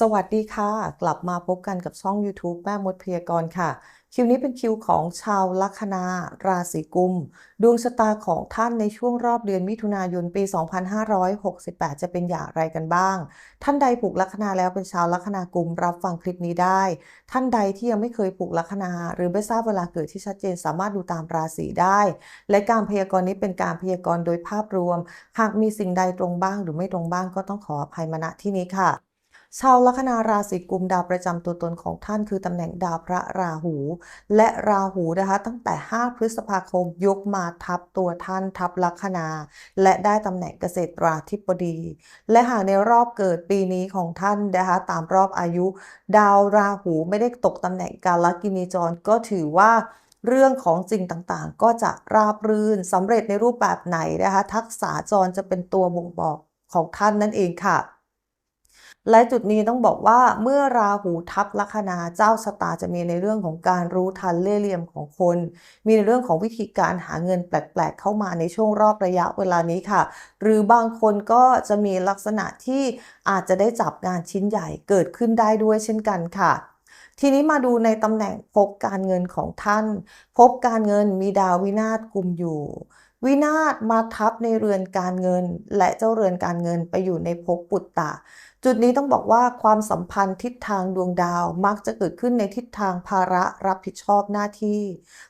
สวัสดีค่ะ กลับมาพบกันกับช่อง YouTube แม่มดพยากรณ์ค่ะ คิวนี้เป็นคิวของชาวลัคนา ราศีกุม ดวงชะตาของท่านในช่วงรอบเดือนมิถุนายนปี 2568 จะเป็นอย่างไรกันบ้าง ท่านใดผูกลัคนาแล้วเป็นชาวลัคนากุมรับฟังคลิปนี้ได้ ท่านใดที่ยังไม่เคยผูกลัคนา หรือไม่ทราบเวลาเกิดที่ชัดเจนสามารถดูตามราศีได้ และการพยากรณ์นี้เป็นการพยากรณ์โดยภาพรวม หากมีสิ่งใดตรงบ้างหรือไม่ตรงบ้างก็ต้องขออภัยมาณที่นี้ค่ะ ชาวลัคนาราศีกุมดาวประจำตัวตนของท่านคือตำแหน่งดาวพระราหู และราหูนะคะ ตั้งแต่ 5 พฤษภาคมยกมาทับตัวท่านทับลัคนา และได้ตำแหน่งเกษตราธิบดี และหากในรอบเกิดปีนี้ของท่านนะคะตามรอบอายุ ดาวราหูไม่ได้ตกตำแหน่งกาลกินีจรก็ถือว่าเรื่องของสิ่งต่างๆ ก็จะราบรื่นสำเร็จในรูปแบบไหนนะคะ ทักษะจรจะเป็นตัวบ่งบอกของท่านนั่นเองค่ะ และจุดนี้ต้องบอกว่าเมื่อราหูทับลัคนาเจ้าชะตาจะมีในเรื่องของการรู้ทันเล่ห์เหลี่ยมของคน มีในเรื่องของวิธีการหาเงินแปลกๆเข้ามาในช่วงรอบระยะเวลานี้ค่ะ หรือบางคนก็จะมีลักษณะที่อาจจะได้จับงานชิ้นใหญ่เกิดขึ้นได้ด้วยเช่นกันค่ะทีนี้มาดูในตำแหน่งภพการเงินของท่านภพการเงินมีดาววินาศกุมอยู่ วินาศมาทับในเรือนการเงิน และเจ้าเรือนการเงินไปอยู่ในภพปุตตะ จุดนี้ต้องบอกว่าความสัมพันธ์ทิศทางดวงดาวมักจะเกิดขึ้นในทิศทางภาระรับผิดชอบหน้าที่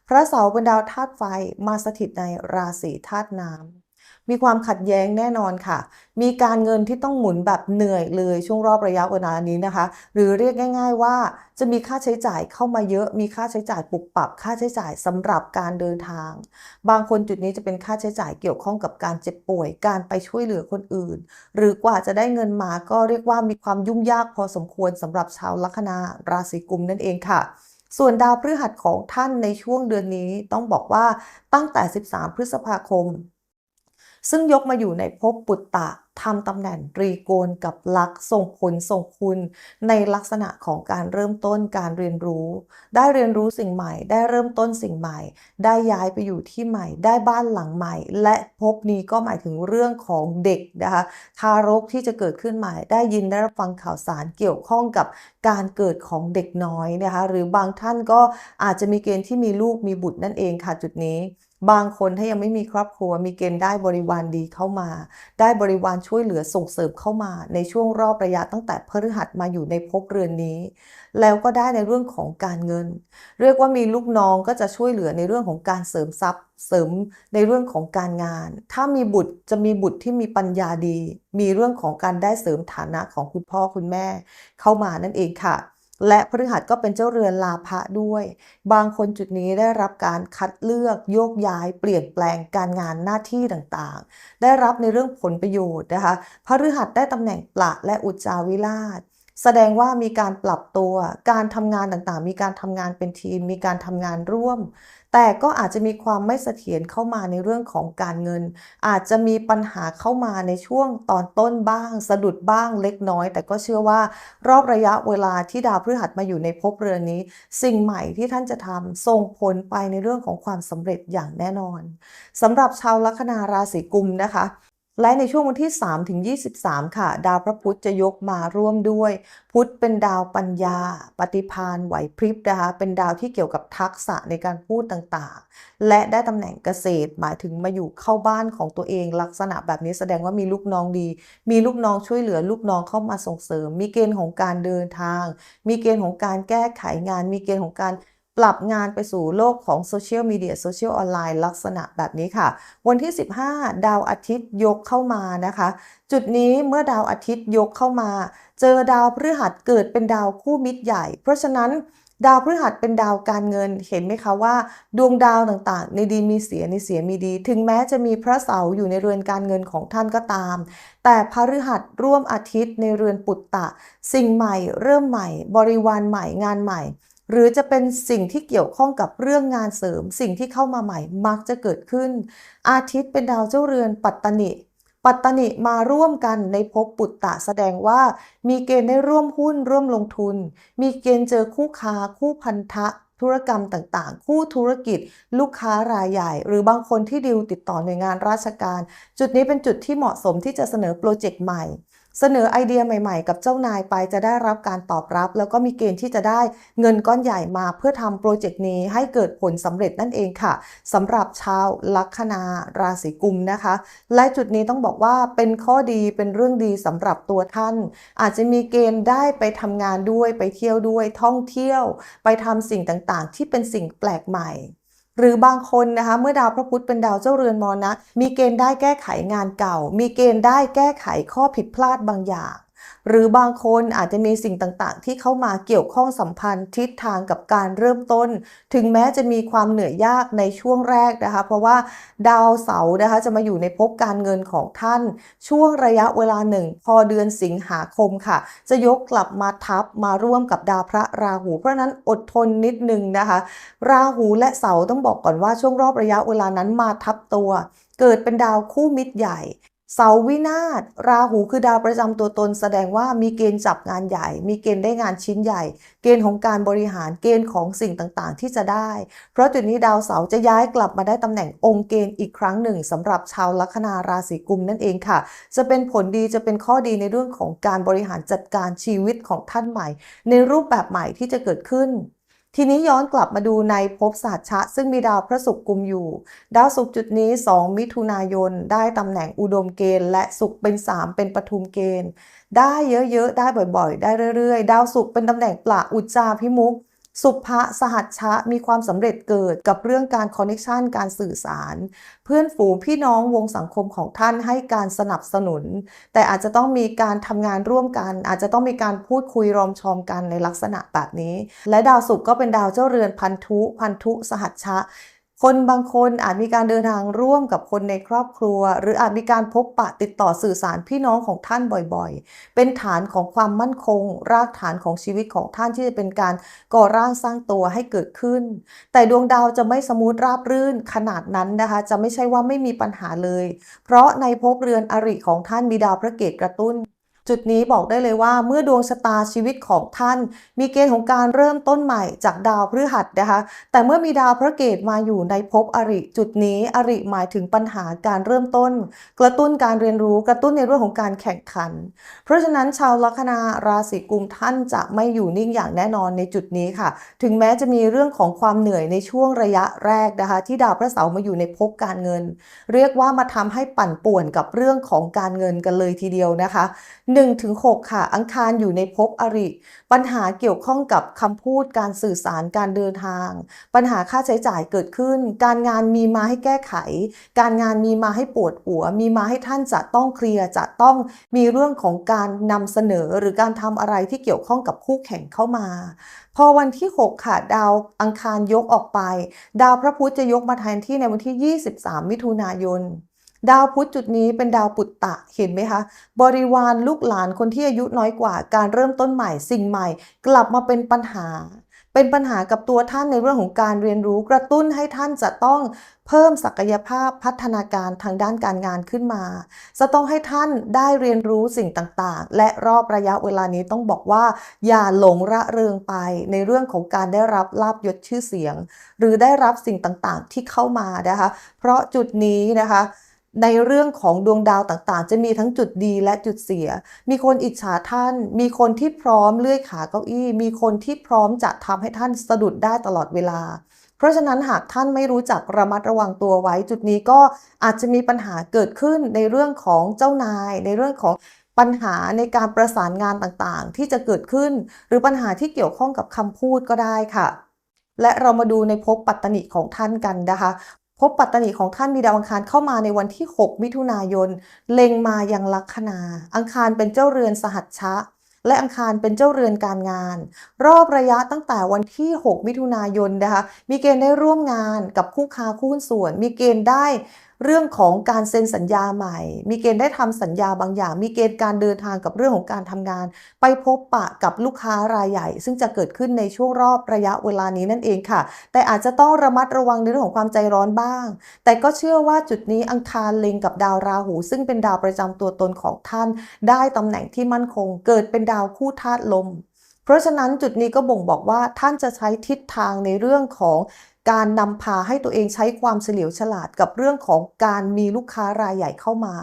พระเสาร์เป็นดาวธาตุไฟมาสถิตในราศีธาตุน้ำ มีความขัดแย้งแน่นอนค่ะ มีการเงินที่ต้องหมุนแบบเหนื่อยเลยช่วงรอบระยะเวลานี้นะคะ หรือเรียกง่าย ๆ ว่าจะมีค่าใช้จ่ายเข้ามาเยอะ มีค่าใช้จ่ายปรับปรับค่าใช้จ่ายสำหรับการเดินทาง บางคนจุดนี้จะเป็นค่าใช้จ่ายเกี่ยวข้องกับการเจ็บป่วย การไปช่วยเหลือคนอื่น หรือกว่าจะได้เงินมาก็เรียกว่ามีความยุ่งยากพอสมควรสำหรับชาวลัคนาราศีกุมนั่นเองค่ะส่วนดาวพฤหัสของท่านในช่วงเดือนนี้ต้องบอกว่าตั้งแต่ 13 พฤษภาคม ซึ่งยกมาอยู่ในภพปุตตะทำตำแหน่งตรีโกณกับลักส่งผลส่งคุณ ในลักษณะของการเริ่มต้นการเรียนรู้ ได้เรียนรู้สิ่งใหม่ ได้เริ่มต้นสิ่งใหม่ ได้ย้ายไปอยู่ที่ใหม่ ได้บ้านหลังใหม่ และภพนี้ก็หมายถึงเรื่องของเด็กนะคะทารกที่จะเกิดขึ้นใหม่ ได้ยินได้รับฟังข่าวสารเกี่ยวข้องกับการเกิดของเด็กน้อยนะคะหรือบางท่านก็อาจจะมีเกณฑ์ที่มีลูกมีบุตรนั่นเองค่ะจุดนี้ บางคนถ้ายังไม่มีครอบครัว มีเกณฑ์ได้บริวารดีเข้ามา ได้บริวารช่วยเหลือส่งเสริมเข้ามา ในช่วงรอบระยะตั้งแต่พฤหัสมาอยู่ในภพเรือนนี้ แล้วก็ได้ในเรื่องของการเงิน เรียกว่ามีลูกน้องก็จะช่วยเหลือในเรื่องของการเสริมทรัพย์ เสริมในเรื่องของการงาน ถ้ามีบุตรจะมีบุตรที่มีปัญญาดี มีเรื่องของการได้เสริมฐานะของคุณพ่อคุณแม่ เข้ามานั่นเองค่ะ และพฤหัสก็เป็นเจ้าเรือนลาภะด้วย บางคนจุดนี้ได้รับการคัดเลือกโยกย้าย เปลี่ยนแปลงการงานหน้าที่ต่างๆ ได้รับในเรื่องผลประโยชน์นะคะพฤหัสได้ตำแหน่งปละและอุจจาวิราชแสดงว่ามีการปรับตัว การทำงานต่างๆ มีการทำงานเป็นทีม มีการทำงานร่วม แต่ก็อาจจะมีความไม่เสถียรเข้ามาในเรื่องของการเงิน อาจจะมีปัญหาเข้ามาในช่วงตอนต้นบ้าง สะดุดบ้างเล็กน้อย แต่ก็เชื่อว่ารอบระยะเวลาที่ดาวพฤหัสมาอยู่ในภพเรือนนี้ สิ่งใหม่ที่ท่านจะทำส่งผลไปในเรื่องของความสำเร็จอย่างแน่นอนสำหรับชาวลัคนาราศีกุมนะคะ และในช่วงวันที่ 3 ถึง 23 ค่ะ ดาวพระพุธจะยกมาร่วมด้วย พุธเป็นดาวปัญญา ปฏิพานไหวพริบนะคะเป็นดาวที่เกี่ยวกับทักษะในการพูดต่างๆ และได้ตำแหน่งเกษตรหมายถึงมาอยู่เข้าบ้านของตัวเองลักษณะแบบนี้แสดงว่ามีลูกน้องดี มีลูกน้องช่วยเหลือลูกน้องเข้ามาส่งเสริม มีเกณฑ์ของการเดินทาง มีเกณฑ์ของการแก้ไขงาน มีเกณฑ์ของการ ปรับงานไปสู่โลกของโซเชียลมีเดียโซเชียลออนไลน์ลักษณะแบบนี้ค่ะ วันที่ 15 ดาวอาทิตย์ยกเข้ามานะคะ จุดนี้เมื่อดาวอาทิตย์ยกเข้ามา เจอดาวพฤหัสเกิดเป็นดาวคู่มิตรใหญ่ เพราะฉะนั้นดาวพฤหัสเป็นดาวการเงินเห็นไหมคะว่า ดวงดาวต่างๆ ในดีมีเสียในเสียมีดี ถึงแม้จะมีพระเสาร์อยู่ในเรือนการเงินของท่านก็ตาม แต่พฤหัสร่วมอาทิตย์ในเรือนปุตตะ สิ่งใหม่เริ่มใหม่ บริวารใหม่งานใหม่ หรือจะเป็นสิ่งที่เกี่ยวข้องกับเรื่องงานเสริม สิ่งที่เข้ามาใหม่มักจะเกิดขึ้น อาทิตย์เป็นดาวเจ้าเรือนปัตตนิ ปัตตนิมาร่วมกันในภพปุตตะแสดงว่า มีเกณฑ์ได้ร่วมหุ้นร่วมลงทุน มีเกณฑ์เจอคู่ค้าคู่พันธะธุรกรรมต่างๆ คู่ธุรกิจ ลูกค้ารายใหญ่ หรือบางคนที่ดิวติดต่อหน่วยงานราชการ จุดนี้เป็นจุดที่เหมาะสมที่จะเสนอโปรเจกต์ใหม่ เสนอไอเดียใหม่ๆ กับเจ้านายไปจะได้รับการตอบรับ แล้วก็มีเกณฑ์ที่จะได้เงินก้อนใหญ่มาเพื่อทำโปรเจกต์นี้ให้เกิดผลสำเร็จนั่นเองค่ะสำหรับชาวลัคนาราศีกุมนะคะ และจุดนี้ต้องบอกว่าเป็นข้อดีเป็นเรื่องดีสำหรับตัวท่าน อาจจะมีเกณฑ์ได้ไปทำงานด้วยไปเที่ยวด้วยท่องเที่ยว ไปทำสิ่งต่างๆ ที่เป็นสิ่งแปลกใหม่ หรือบางคนนะคะเมื่อดาวพระพุธเป็นดาวเจ้าเรือนมรณะ มีเกณฑ์ได้แก้ไขงานเก่า มีเกณฑ์ได้แก้ไขข้อผิดพลาดบางอย่าง หรือบางคนอาจจะมีสิ่งต่างๆ ที่เข้ามาเกี่ยวข้องสัมพันธ์ทิศทางกับการเริ่มต้น ถึงแม้จะมีความเหนื่อยยากในช่วงแรกนะคะ เพราะว่าดาวเสาร์นะคะจะมาอยู่ในภพการเงินของท่าน ช่วงระยะเวลาหนึ่ง พอเดือนสิงหาคมค่ะ จะยกกลับมาทับมาร่วมกับดาวพระราหู เพราะนั้นอดทนนิดนึงนะคะ ราหูและเสาร์ต้องบอกก่อนว่าช่วงรอบระยะเวลานั้นมาทับตัวเกิดเป็นดาวคู่มิตรใหญ่ เสาวินาศราหูคือดาวประจำตัวตน แสดงว่ามีเกณฑ์จับงานใหญ่ มีเกณฑ์ได้งานชิ้นใหญ่ เกณฑ์ของการบริหารเกณฑ์ของสิ่งต่างๆ ที่จะได้ เพราะจุดนี้ดาวเสาจะย้ายกลับมาได้ตำแหน่งองค์เกณฑ์อีกครั้งหนึ่งสำหรับชาวลัคนาราศีกุมนั่นเองค่ะ จะเป็นผลดีจะเป็นข้อดีในเรื่องของการบริหารจัดการชีวิตของท่านใหม่ ในรูปแบบใหม่ที่จะเกิดขึ้น ทีนี้ย้อนกลับมาดูในภพศาสตร์ชะ ซึ่งมีดาวพระศุกร์กุมอยู่ ดาวศุกร์จุดนี้ 2 มิถุนายน ได้ตำแหน่งอุดมเกณฑ์ และศุกร์เป็น 3 เป็นปทุมเกณฑ์ ได้เยอะๆ ได้บ่อยๆ ได้เรื่อยๆ ดาวศุกร์เป็นตำแหน่งปละอุจจาพิมุข สุภะสหัชชะมีความสำเร็จเกิดกับเรื่องการคอนเนคชันการสื่อสาร เพื่อนฝูงพี่น้องวงสังคมของท่านให้การสนับสนุน แต่อาจจะต้องมีการทำงานร่วมกัน อาจจะต้องมีการพูดคุยรอมชอมกันในลักษณะแบบนี้ และดาวศุกร์ก็เป็นดาวเจ้าเรือนพันธุ พันธุสหัชชะ คนบางคนอาจมีการเดินทางร่วมกับคนในครอบครัว หรืออาจมีการพบปะติดต่อสื่อสารพี่น้องของท่านบ่อยๆ เป็นฐานของความมั่นคง รากฐานของชีวิตของท่านที่จะเป็นการก่อร่างสร้างตัวให้เกิดขึ้น แต่ดวงดาวจะไม่สมูทราบรื่นขนาดนั้นนะคะ จะไม่ใช่ว่าไม่มีปัญหาเลย เพราะในภพเรือนอริของท่านมีดาวพระเกตกระตุ้น จุดนี้บอกได้เลยว่าเมื่อดวงชะตาชีวิตของท่าน มีเกณฑ์ของการเริ่มต้นใหม่จากดาวพฤหัสนะคะ แต่เมื่อมีดาวพระเกตมาอยู่ในภพอริ จุดนี้อริหมายถึงปัญหาการเริ่มต้น กระตุ้นการเรียนรู้กระตุ้นในเรื่องของการแข่งขัน เพราะฉะนั้นชาวลัคนาราศีกุมท่านจะไม่อยู่นิ่งอย่างแน่นอนในจุดนี้ค่ะ ถึงแม้จะมีเรื่องของความเหนื่อยในช่วงระยะแรกนะคะ ที่ดาวพระเสาร์มาอยู่ในภพการเงิน เรียกว่ามาทำให้ปั่นป่วนกับเรื่องของการเงินกันเลยทีเดียวนะคะ1-6 ค่ะ อังคารอยู่ในภพอริ ปัญหาเกี่ยวข้องกับคำพูดการสื่อสารการเดินทาง ปัญหาค่าใช้จ่ายเกิดขึ้น การงานมีมาให้แก้ไข การงานมีมาให้ปวดหัว มีมาให้ท่านจะต้องเคลียร์จะต้องมีเรื่องของการนำเสนอหรือการทำอะไรที่เกี่ยวข้องกับคู่แข่งเข้ามา พอวันที่ 6 ค่ะ ดาวอังคารยกออกไป ดาวพระพุธจะยกมาแทนที่ในวันที่ 23 มิถุนายน ดาวพุธจุดนี้เป็นดาวปุตตะเห็นไหมคะ บริวารลูกหลานคนที่อายุน้อยกว่าการเริ่มต้นใหม่สิ่งใหม่ กลับมาเป็นปัญหา เป็นปัญหากับตัวท่านในเรื่องของการเรียนรู้กระตุ้นให้ท่านจะต้องเพิ่มศักยภาพพัฒนาการทางด้านการงานขึ้นมา จะต้องให้ท่านได้เรียนรู้สิ่งต่างๆ และรอบระยะเวลานี้ต้องบอกว่า อย่าหลงระเริงไปในเรื่องของการได้รับลาบยศชื่อเสียง หรือได้รับสิ่งต่างๆที่เข้ามานะคะ เพราะจุดนี้นะคะ ในเรื่องของดวงดาวต่างๆ จะมีทั้งจุดดีและจุดเสีย มีคนอิจฉาท่าน มีคนที่พร้อมเลื่อยขาเก้าอี้ มีคนที่พร้อมจะทำให้ท่านสะดุดได้ตลอดเวลา เพราะฉะนั้นหากท่านไม่รู้จักระมัดระวังตัวไว้ จุดนี้ก็อาจจะมีปัญหาเกิดขึ้นในเรื่องของเจ้านาย ในเรื่องของปัญหาในการประสานงานต่างๆ ที่จะเกิดขึ้น หรือปัญหาที่เกี่ยวข้องกับคำพูดก็ได้ค่ะและเรามาดูในภพปัตตนิของท่านกันนะคะ พบปัตตนิของท่านมีดาวอังคารเข้ามาในวันที่ 6 มิถุนายน เล็งมายังลัคนา อังคารเป็นเจ้าเรือนสหัชชะ และอังคารเป็นเจ้าเรือนการงาน รอบระยะตั้งแต่วันที่ 6 มิถุนายนนะคะ มีเกณฑ์ได้ร่วมงานกับคู่ค้าคู่หุ้นส่วน มีเกณฑ์ได้ เรื่องของการเซ็นสัญญาใหม่ มีเกณฑ์ได้ทำสัญญาบางอย่าง มีเกณฑ์การเดินทางกับเรื่องของการทำงาน ไปพบปะกับลูกค้ารายใหญ่ ซึ่งจะเกิดขึ้นในช่วงรอบระยะเวลานี้นั่นเองค่ะ แต่อาจจะต้องระมัดระวังในเรื่องของความใจร้อนบ้าง แต่ก็เชื่อว่าจุดนี้อังคารเล็งกับดาวราหู ซึ่งเป็นดาวประจำตัวตนของท่าน ได้ตำแหน่งที่มั่นคง เกิดเป็นดาวคู่ธาตุลม เพราะฉะนั้นจุดนี้ก็บ่งบอกว่าท่านจะใช้ทิศทางในเรื่องของ การนำพาให้ตัวเองใช้ความเฉลียวฉลาดกับเรื่องของการมีลูกค้ารายใหญ่เข้ามา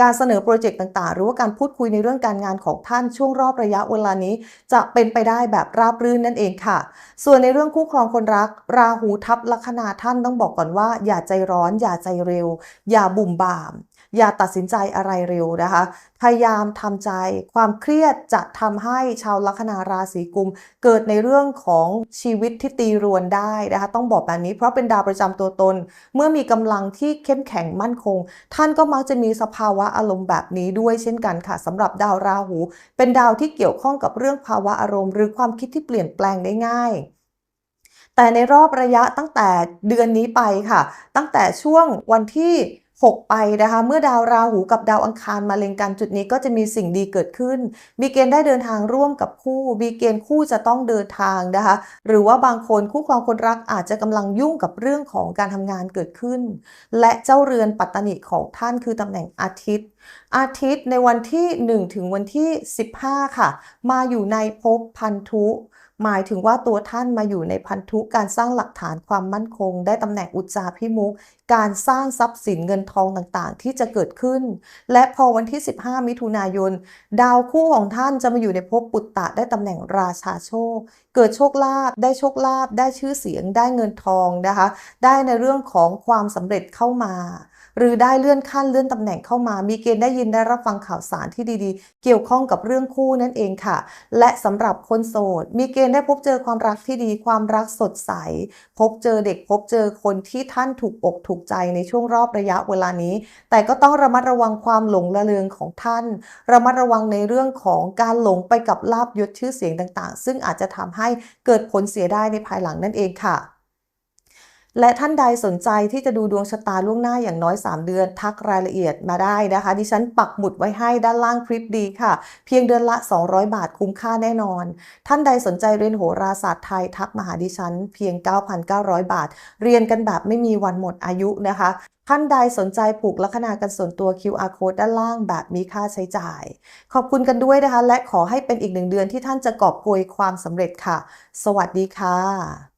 การเสนอโปรเจกต์ต่างๆ หรือว่าการพูดคุยในเรื่องการงานของท่านช่วงรอบระยะเวลานี้ จะเป็นไปได้แบบราบรื่นนั่นเองค่ะ ส่วนในเรื่องคู่ครองคนรัก ราหูทับลัคนาท่านต้องบอกก่อนว่า อย่าใจร้อน อย่าใจเร็ว อย่าบุ่มบ่าม อย่าตัดสินใจอะไรเร็วนะคะ พยายามทำใจ ความเครียดจะทำให้ชาวลัคนาราศีกุม เกิดในเรื่องของชีวิตที่ตีรวนได้นะคะ ต้องบอกแบบนี้เพราะเป็นดาวประจำตัวตน เมื่อมีกำลังที่เข้มแข็งมั่นคง ท่านก็มักจะมีสภาวะอารมณ์แบบนี้ด้วยเช่นกันค่ะสำหรับดาวราหู เป็นดาวที่เกี่ยวข้องกับเรื่องภาวะอารมณ์ หรือความคิดที่เปลี่ยนแปลงได้ง่ายแต่ในรอบระยะตั้งแต่เดือนนี้ไปค่ะ ตั้งแต่ช่วงวันที่ 6 ไปนะคะ เมื่อดาวราหูกับดาวอังคารมาเล็งกันจุดนี้ก็จะมีสิ่งดีเกิดขึ้น มีเกณฑ์ได้เดินทางร่วมกับคู่ มีเกณฑ์คู่จะต้องเดินทางนะคะ หรือว่าบางคนคู่ครองคนรักอาจจะกำลังยุ่งกับเรื่องของการทำงานเกิดขึ้น และเจ้าเรือนปัตตนิของท่านคือตำแหน่งอาทิตย์ อาทิตย์ในวันที่ 1 ถึงวันที่ 15 ค่ะ มาอยู่ในภพพันธุ หมายถึงว่าตัวท่านมาอยู่ในพันธุการสร้างหลักฐานความมั่นคง ได้ตำแหน่งอุจจาพิมุขการสร้างทรัพย์สินเงินทองต่างๆ ที่จะเกิดขึ้น และพอวันที่ 15 มิถุนายน ดาวคู่ของท่านจะมาอยู่ในภพปุตตะได้ตำแหน่งราชาโชค เกิดโชคลาภได้โชคลาภได้ชื่อเสียงได้เงินทองนะคะ ได้ในเรื่องของความสำเร็จเข้ามา หรือได้เลื่อนขั้นเลื่อนตำแหน่งเข้ามา มีเกณฑ์ได้ยินได้รับฟังข่าวสารที่ดีๆ เกี่ยวข้องกับเรื่องคู่นั่นเองค่ะ และสำหรับคนโสด มีเกณฑ์ได้พบเจอความรักที่ดีความรักสดใส พบเจอเด็กพบเจอคนที่ท่านถูกอกถูกใจในช่วงรอบระยะเวลานี้ แต่ก็ต้องระมัดระวังความหลงระเริงของท่าน ระมัดระวังในเรื่องของการหลงไปกับลาบยศชื่อเสียงต่างๆ ซึ่งอาจจะทำให้เกิดผลเสียได้ในภายหลังนั่นเองค่ะ และท่านใดสนใจที่จะดูดวงชะตาล่วงหน้าอย่างน้อย 3 เดือน ทักรายละเอียดมาได้นะคะ ดิฉันปักหมุดไว้ให้ด้านล่างคลิปดีค่ะ เพียงเดือนละ 200 บาทคุ้มค่าแน่นอน ท่านใดสนใจเรียนโหราศาสตร์ไทยทักมาหาดิฉัน เพียง 9,900 บาท เรียนกันแบบไม่มีวันหมดอายุนะคะ ท่านใดสนใจผูกลัคนากันส่วนตัว QR code ด้านล่างแบบมีค่าใช้จ่าย ขอบคุณกันด้วยนะคะ และขอให้เป็นอีกหนึ่งเดือนที่ท่านจะกอบโกยความสำเร็จค่ะ สวัสดีค่ะ